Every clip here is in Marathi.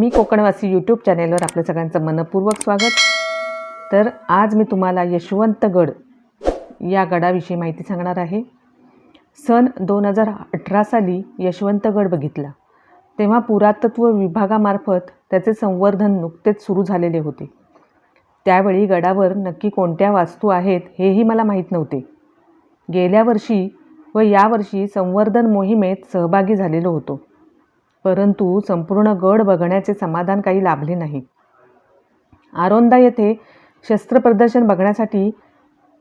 मी कोकणवासी यूट्यूब चॅनेलवर आपल्या सगळ्यांचं मनपूर्वक स्वागत. तर आज मी तुम्हाला यशवंतगड या गडाविषयी माहिती सांगणार आहे. सन दोन हजार अठरा साली यशवंतगड बघितला. तेव्हा पुरातत्व विभागामार्फत त्याचे संवर्धन नुकतेच सुरू झालेले होते. त्यावेळी गडावर नक्की कोणत्या वास्तू आहेत हेही मला माहीत नव्हते. गेल्या वर्षी व यावर्षी संवर्धन मोहिमेत सहभागी झालेलो होतो. परंतु संपूर्ण गड बघण्याचे समाधान काही लाभले नाही. आरोंदा येथे शस्त्रप्रदर्शन बघण्यासाठी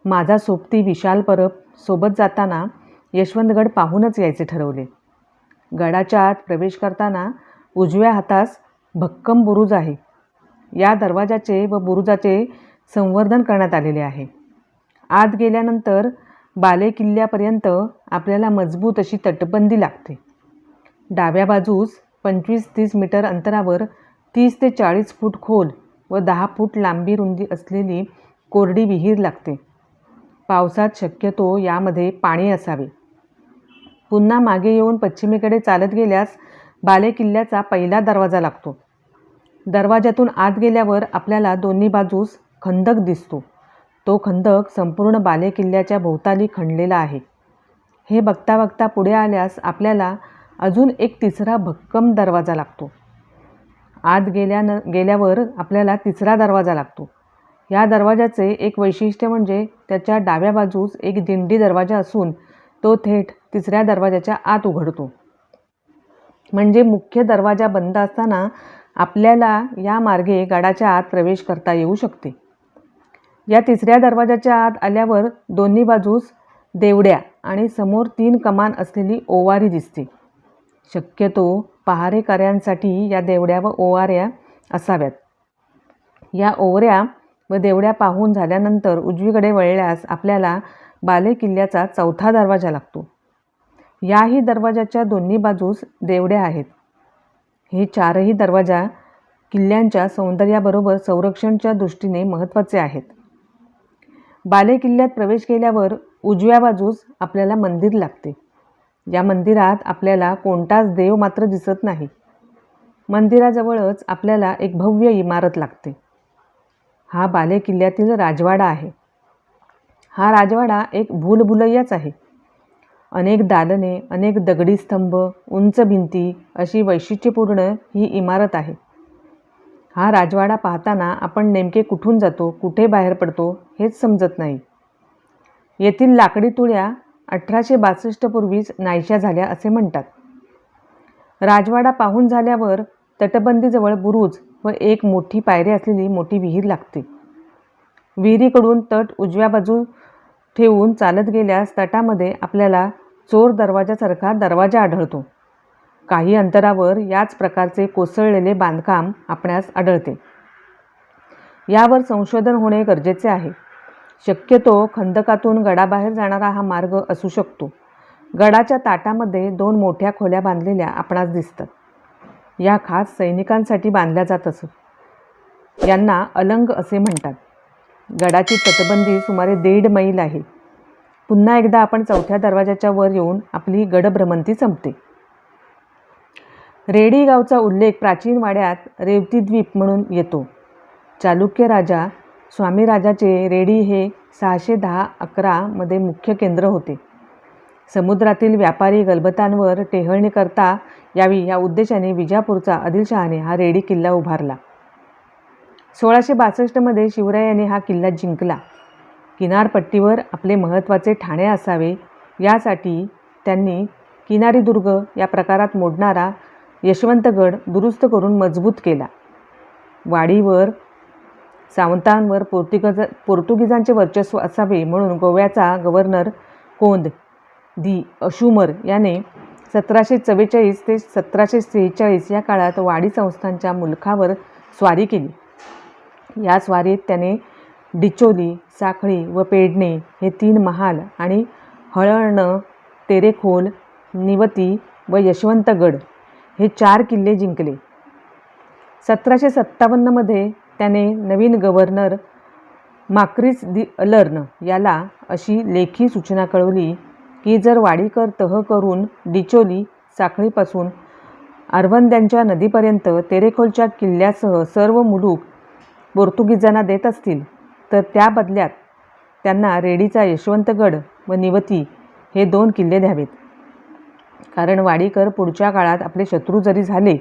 माझा सोबती विशाल परब सोबत जाताना यशवंतगड पाहूनच यायचे ठरवले. गडाच्या आत प्रवेश करताना उजव्या हातास भक्कम बुरुज आहे. या दरवाजाचे व बुरुजाचे संवर्धन करण्यात आलेले आहे. आत गेल्यानंतर बाले किल्ल्यापर्यंत आपल्याला मजबूत अशी तटबंदी लागते. डाव्या बाजूस पंचवीस तीस मीटर अंतरावर तीस ते चाळीस फूट खोल व दहा फूट लांबी रुंदी असलेली कोरडी विहीर लागते. पावसात शक्यतो यामध्ये पाणी असावे. पुन्हा मागे येऊन पश्चिमेकडे चालत गेल्यास बाले किल्ल्याचा पहिला दरवाजा लागतो. दरवाजातून आत गेल्यावर आपल्याला दोन्ही बाजूस खंदक दिसतो. तो खंदक संपूर्ण बाले किल्ल्याच्या भोवताली खणलेला आहे. हे बघता बघता पुढे आल्यास आपल्याला अजून एक तिसरा भक्कम दरवाजा लागतो. आत गेल्यान गेल्यावर आपल्याला तिसरा दरवाजा लागतो. या दरवाजाचे एक वैशिष्ट्य म्हणजे त्याच्या डाव्या बाजूस एक दिंडी दरवाजा असून तो थेट तिसऱ्या दरवाजाच्या आत उघडतो. म्हणजे मुख्य दरवाजा बंद असताना आपल्याला या मार्गे गडाच्या आत प्रवेश करता येऊ शकते. या तिसऱ्या दरवाजाच्या आत आल्यावर दोन्ही बाजूस देवड्या आणि समोर तीन कमान असलेली ओवारी दिसते. शक्यतो पहारेकऱ्यांसाठी या देवड्या व ओवाऱ्या असाव्यात. या ओवऱ्या व देवड्या पाहून झाल्यानंतर उजवीकडे वळल्यास आपल्याला बाले किल्ल्याचा चौथा दरवाजा लागतो. याही दरवाजाच्या दोन्ही बाजूस देवड्या आहेत. हे चारही दरवाजा किल्ल्यांच्या सौंदर्याबरोबर संरक्षणच्या दृष्टीने महत्त्वाचे आहेत. बाले किल्ल्यात प्रवेश केल्यावर उजव्या बाजूस आपल्याला मंदिर लागते. या मंदिरात आपल्याला कोणताच देव मात्र दिसत नाही. मंदिराजवळच आपल्याला एक भव्य इमारत लागते. हा बाले किल्ल्यातील राजवाडा आहे. हा राजवाडा एक भूलभुलैयाच आहे. अनेक दालने अनेक दगडी स्तंभ उंच भिंती अशी वैशिष्ट्यपूर्ण ही इमारत आहे. हा राजवाडा पाहताना आपण नेमके कुठून जातो कुठे बाहेर पडतो हेच समजत नाही. येथील लाकडी तुळ्या अठराशे बासष्टपूर्वीच नाहीशा झाल्या असे म्हणतात. राजवाडा पाहून झाल्यावर तटबंदीजवळ बुरुज व एक मोठी पायरी असलेली मोठी विहीर लागते. विहिरीकडून तट उजव्या बाजू ठेवून चालत गेल्यास तटामध्ये आपल्याला चोर दरवाजासारखा दरवाजा आढळतो. काही अंतरावर याच प्रकारचे कोसळलेले बांधकाम आपणास आढळते. यावर संशोधन होणे गरजेचे आहे. शक्यतो खंदकातून गडाबाहेर जाणारा हा मार्ग असू शकतो. गडाच्या ताटामध्ये दोन मोठ्या खोल्या बांधलेल्या आपणास दिसतात. या खास सैनिकांसाठी बांधल्या जात असत. यांना अलंग असे म्हणतात. गडाची तटबंदी सुमारे दीड मैल आहे. पुन्हा एकदा आपण चौथ्या दरवाजाच्या वर येऊन आपली गडभ्रमंती संपते. रेडी गावचा उल्लेख प्राचीन वाड्यात रेवतीद्वीप म्हणून येतो. चालुक्य राजा स्वामीराजाचे रेडी हे सहाशे दहा अकरामध्ये मुख्य केंद्र होते. समुद्रातील व्यापारी गलबतांवर टेहळणी करता यावी या उद्देशाने विजापूरचा आदिलशहाने हा रेडी किल्ला उभारला. सोळाशे बासष्टमध्ये शिवरायाने हा किल्ला जिंकला. किनारपट्टीवर आपले महत्त्वाचे ठाणे असावे यासाठी त्यांनी किनारी दुर्ग या प्रकारात मोडणारा यशवंतगड दुरुस्त करून मजबूत केला. वाडीवर सावंतांवर पोर्तुगज पोर्तुगीजांचे वर्चस्व असावे म्हणून गोव्याचा गव्हर्नर कोंद दी अशुमर याने सतराशे चव्वेचाळीस ते सतराशे सेहेचाळीस या काळात वाडी संस्थांच्या मुलखावर स्वारी केली. या स्वारीत त्याने डिचोली साखळी व पेडणे हे तीन महाल आणि हळण तेरेखोल निवती व यशवंतगड हे चार किल्ले जिंकले. सतराशे सत्तावन्नमध्ये त्याने नवीन गव्हर्नर माक्रिस दि अलर्न याला अशी लेखी सूचना कळवली की जर वाडीकर तह करून डिचोली साखळीपासून अरवंद्यांच्या नदीपर्यंत तेरेखोलच्या किल्ल्यासह सर्व मुलूक पोर्तुगीजांना देत असतील तर त्या बदल्यात त्यांना रेडीचा यशवंतगड व निवती हे दोन किल्ले द्यावेत. कारण वाडीकर पुढच्या काळात आपले शत्रू जरी झाले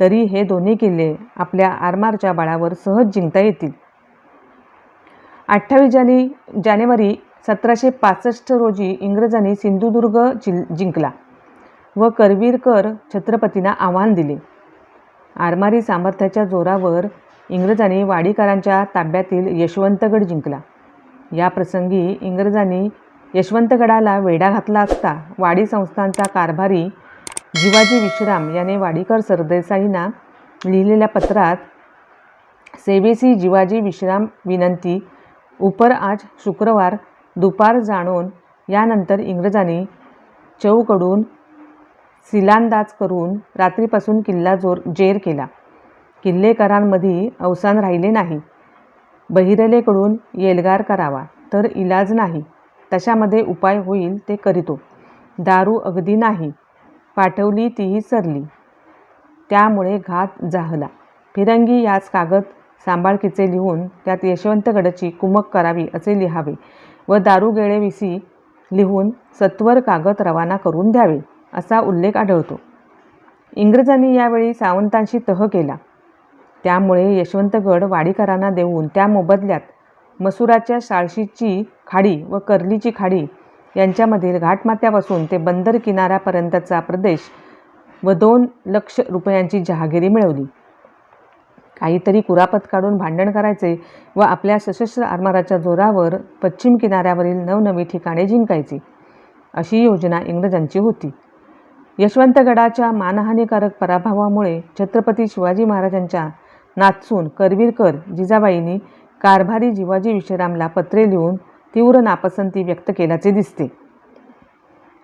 तरी हे दोन्ही किल्ले आपल्या आरमारच्या बळावर सहज जिंकता येतील. अठ्ठावीस जाने जानेवारी सतराशे पासष्ट रोजी इंग्रजांनी सिंधुदुर्ग जिल जिंकला व करवीरकर छत्रपतींना आव्हान दिले. आरमारी सामर्थ्याच्या जोरावर इंग्रजांनी वाडीकरांच्या ताब्यातील यशवंतगड जिंकला. या प्रसंगी इंग्रजांनी यशवंतगडाला वेढा घातला असता वाडी संस्थांचा कारभारी जिवाजी विश्राम याने वाडीकर सरदेसाईंना लिहिलेल्या पत्रात सेवेसी जिवाजी विश्राम विनंती उपर आज शुक्रवार दुपार जाणून यानंतर इंग्रजांनी चौकडून सिलांदाज करून रात्रीपासून किल्ला जोर जेर केला. किल्लेकरांमध्ये अवसान राहिले नाही. बहिरलेकडून येलगार करावा तर इलाज नाही. तशामध्ये उपाय होईल ते करीतो. दारू अगदी नाही. पाठवली तीही सरली. त्यामुळे घात जाहला फिरंगी याच कागद सांभाळकीचे लिहून त्यात यशवंतगडची कुमक करावी असे लिहावे व दारुगेळेविषयी लिहून सत्वर कागद रवाना करून द्यावे असा उल्लेख आढळतो. इंग्रजांनी यावेळी सावंतांशी तह केला. त्यामुळे यशवंतगड वाडीकरांना देऊन त्या मोबदल्यात मसुराच्या शाळशीची खाडी व कर्लीची खाडी यांच्यामधील घाटमाथ्यापासून ते बंदर किनाऱ्यापर्यंतचा प्रदेश व दोन लक्ष रुपयांची जहागिरी मिळवली. काहीतरी कुरापत काढून भांडण करायचे व आपल्या सशस्त्र आरमाराच्या जोरावर पश्चिम किनाऱ्यावरील नवनवी ठिकाणे जिंकायची अशी योजना इंग्रजांची होती. यशवंतगडाच्या मानहानीकारक पराभवामुळे छत्रपती शिवाजी महाराजांच्या नाचून करवीरकर जिजाबाईंनी कारभारी जिवाजी विश्रामला पत्रे लिहून तीव्र नापसंती व्यक्त केल्याचे दिसते.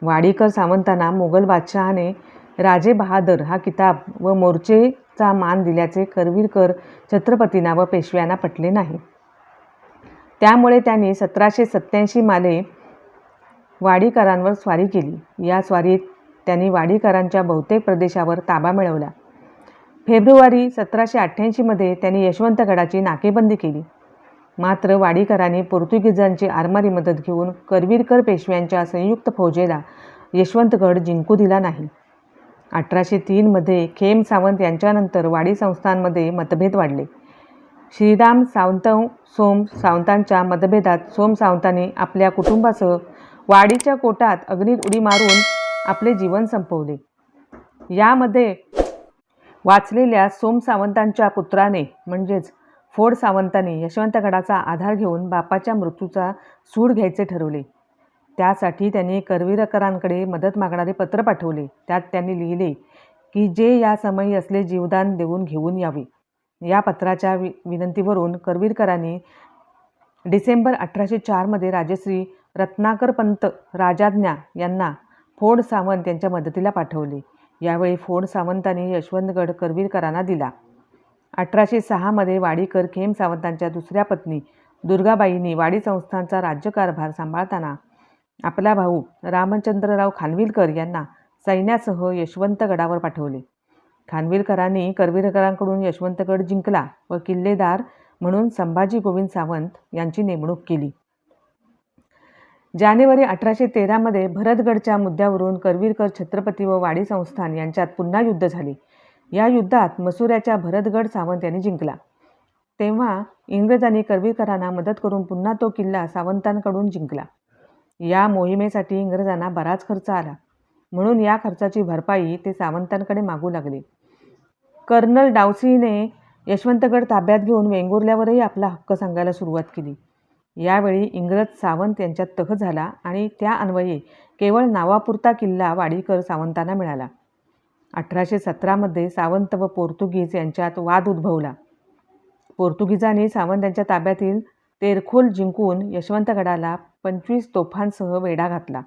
वाडीकर सावंतांना मोगल बादशहाने राजे बहादर हा किताब व मोर्चेचा मान दिल्याचे करवीरकर छत्रपतींना व पेशव्यांना पटले नाही. त्यामुळे त्यांनी सतराशे सत्त्याऐंशी माले वाडीकरांवर स्वारी केली. या स्वारीत त्यांनी वाडीकरांच्या बहुतेक प्रदेशावर ताबा मिळवला. फेब्रुवारी सतराशे अठ्ठ्याऐंशीमध्ये त्यांनी यशवंतगडाची नाकेबंदी केली. मात्र वाडीकरांनी पोर्तुगीजांची आरमारी मदत घेऊन करवीरकर पेशव्यांच्या संयुक्त फौजेला यशवंतगड जिंकू दिला नाही. अठराशे तीनमध्ये खेम सावंत यांच्यानंतर वाडी संस्थांमध्ये मतभेद वाढले. श्रीराम सावंत सोम सावंतांच्या मतभेदात सोम सावंतांनी आपल्या कुटुंबासह वाडीच्या कोटात अग्नीत उडी मारून आपले जीवन संपवले. यामध्ये वाचलेल्या सोम सावंतांच्या पुत्राने म्हणजेच फोड सावंतांनी यशवंतगडाचा आधार घेऊन बापाच्या मृत्यूचा सूड घ्यायचे ठरवले. त्यासाठी त्यांनी करवीरकरांकडे मदत मागणारे पत्र पाठवले. त्यात त्यांनी लिहिले की जे या समयी असले जीवदान देऊन घेऊन यावे. या पत्राच्या वि विनंतीवरून करवीरकरांनी डिसेंबर अठराशे चारमध्ये राजश्री रत्नाकर पंत राजाज्ञा यांना फोड सावंत यांच्या मदतीला पाठवले. यावेळी फोड सावंतांनी यशवंतगड करवीरकरांना दिला. अठराशे सहामध्ये वाडीकर खेम सावंतांच्या दुसऱ्या पत्नी दुर्गाबाईंनी वाडी संस्थांचा राज्यकारभार सांभाळताना आपला भाऊ रामचंद्रराव खानविलकर यांना सैन्यासह यशवंतगडावर पाठवले. खानविलकरांनी करवीरकरांकडून यशवंतगड जिंकला व किल्लेदार म्हणून संभाजी गोविंद सावंत यांची नेमणूक केली. जानेवारी अठराशे तेरामध्ये भरतगडच्या मुद्द्यावरून करवीरकर छत्रपती व वाडी संस्थान यांच्यात पुन्हा युद्ध झाले. या युद्धात मसुऱ्याच्या भरतगड सावंत यांनी जिंकला. तेव्हा इंग्रजांनी करवीकरांना मदत करून पुन्हा तो किल्ला सावंतांकडून जिंकला. या मोहिमेसाठी इंग्रजांना बराच खर्च आला. म्हणून या खर्चाची भरपाई ते सावंतांकडे मागू लागले. कर्नल डावसीने यशवंतगड ताब्यात घेऊन वेंगुर्ल्यावरही आपला हक्क सांगायला सुरुवात केली. यावेळी इंग्रज सावंत यांच्यात तह झाला आणि त्या अन्वये केवळ नावापुरता किल्ला वाडीकर सावंतांना मिळाला. अठराशे सतरामध्ये सावंत व पोर्तुगीज यांच्यात वाद उद्भवला. पोर्तुगीजांनी सावंत यांच्या ताब्यातील तेरखोल जिंकून यशवंतगडाला पंचवीस तोफांसह वेढा घातला.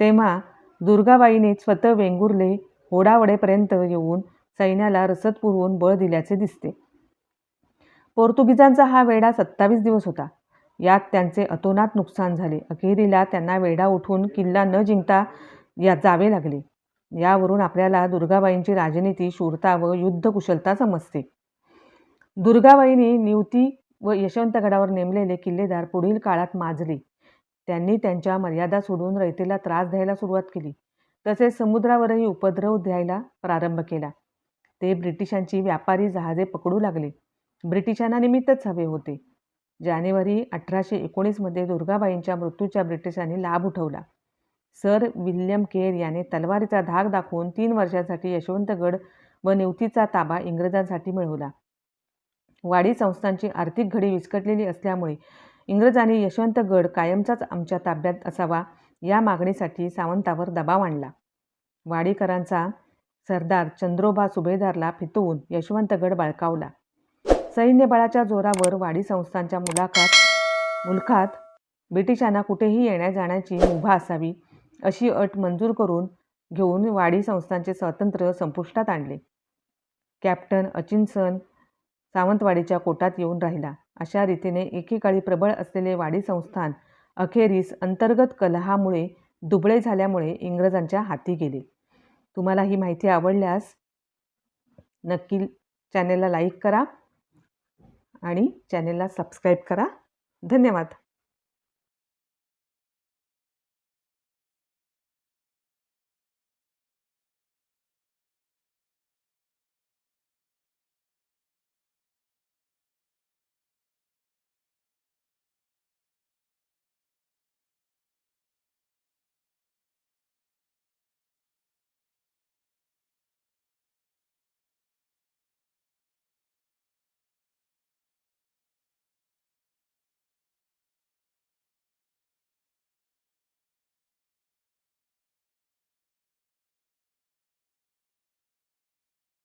तेव्हा दुर्गाबाईने स्वतः वेंगुर्ले होडावडेपर्यंत येऊन सैन्याला रसद पुरवून बळ दिल्याचे दिसते. पोर्तुगीजांचा हा वेढा सत्तावीस दिवस होता. यात त्यांचे अतोनात नुकसान झाले. अखेरीला त्यांना वेढा उठून किल्ला न जिंकता या जावे लागले. यावरून आपल्याला दुर्गाबाईंची राजनीती शूरता व युद्धकुशलता समजते. दुर्गाबाईंनी नियुती व यशवंतगडावर नेमलेले किल्लेदार पुढील काळात माजले. त्यांनी त्यांच्या मर्यादा सोडून रयतेला त्रास द्यायला सुरुवात केली. तसेच समुद्रावरही उपद्रव द्यायला प्रारंभ केला. ते ब्रिटिशांची व्यापारी जहाजे पकडू लागले. ब्रिटिशांना निमित्तच हवे होते. जानेवारी अठराशे एकोणीसमध्ये दुर्गाबाईंच्या मृत्यूच्या ब्रिटिशांनी लाभ उठवला. सर विल्यम केर याने तलवारीचा धाक दाखवून तीन वर्षांसाठी यशवंतगड व निवतीचा ताबा इंग्रजांसाठी मिळवला. वाडी संस्थांची आर्थिक घडी विस्कटलेली असल्यामुळे इंग्रजांनी यशवंतगड कायमचाच आमच्या ताब्यात असावा या मागणीसाठी सावंतावर दबाव आणला. वाडीकरांचा सरदार चंद्रोबा सुभेदारला फितवून यशवंतगड बळकावला. सैन्यबळाच्या जोरावर वाडी संस्थांच्या मुलाखात मुलखात ब्रिटिशांना कुठेही येण्या जाण्याची मुभा असावी अशी अट मंजूर करून घेऊन वाडी संस्थांचे स्वातंत्र्य संपुष्टात आणले. कॅप्टन अचिनसन सावंतवाडीच्या कोटात येऊन राहिला. अशा रीतीने एकेकाळी प्रबळ असलेले वाडी संस्थान अखेरीस अंतर्गत कलहामुळे दुबळे झाल्यामुळे इंग्रजांच्या हाती गेले. तुम्हाला ही माहिती आवडल्यास नक्की चॅनेलला लाईक करा आणि चॅनेलला सबस्क्राईब करा. धन्यवाद.